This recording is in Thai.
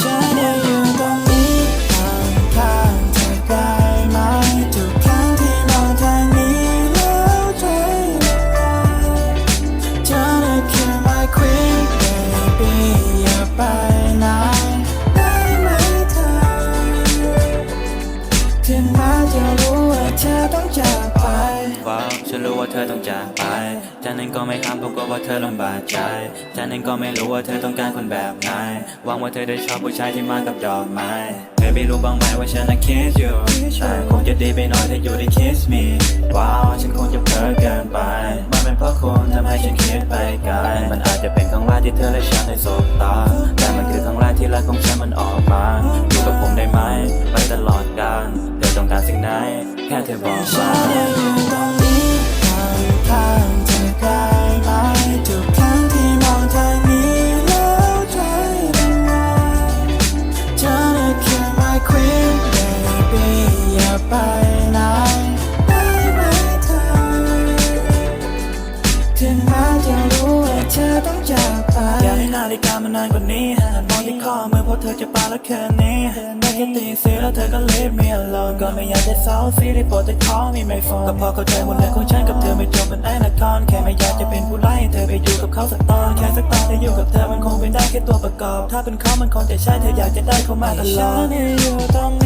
ฉันได้อยู่ตรงนี้ข้างข้างๆเธอได้ไหมทุกครั้งที่มองทางนี้แล้วใจละลายเธอได้แค่ my queen baby อย่าไปไหนได้ไหมเธอถึงแม้ จะรู้ว่าเธอต้องจากไปว้าวฉันรู้ว่าเธอต้องจากไปฉันเองก็ไม่ห้ามเพราะกลัวว่าเธอลำบากใจฉันเองก็ไม่รู้ว่าเธอต้องการคนแบบไหนหวังว่าเธอได้ชอบผู้ชายที่มากับดอกไม้ Baby รู้บ้างไหมว่าฉันน่ะ kiss you แต่คงจะดีไปหน่อยถ้าอยู่ได้ kiss me ว้าวฉันคงจะเพ้อเกินไปมันเป็นเพราะคุณทำให้ฉันคิดไปไกลมันอาจจะเป็นครั้งแรกที่เธอและฉันได้สบตาแต่มันคือครั้งแรกที่รักของฉันมันออกมาาสิ่งไหนแค่เธอบอกว่านได้อยู่ตรงนี้ข้างข้างๆเธอได้ไหมทุกครั้งที่มองทางนี้แล้วใจละลายเธอได้แค่ my queen baby อย่าไปไหนได้ไหมเธอถึงแม้จะรู้ว่าเธอต้องจาก ฬิกามันนานกว่านี้หันมองที่ข้อมือเพราะเธอจะปาแล้วคืนนี้ได้แค่ตีสีแล้วเธอก็ leave me alone ก็ไม่อยากจะเศร้าซีได้โปรดจะ call me my phone ก็พอเข้าใจหมดเลยของฉันกับเธอไม่จบเป็นไอ้ละครแค่ไม่อยากจะเป็นผู้ไล่ให้เธอไปอยู่กับเขาสักตอนแค่สักตอนได้อยู่กับเธอมันคงเป็นได้แค่ตัวประกอบ ถ้าเป็นเขามันคงจะใช่เธออยากจะได้เขามาตลฉัอนดได้อยู่ตรงนี้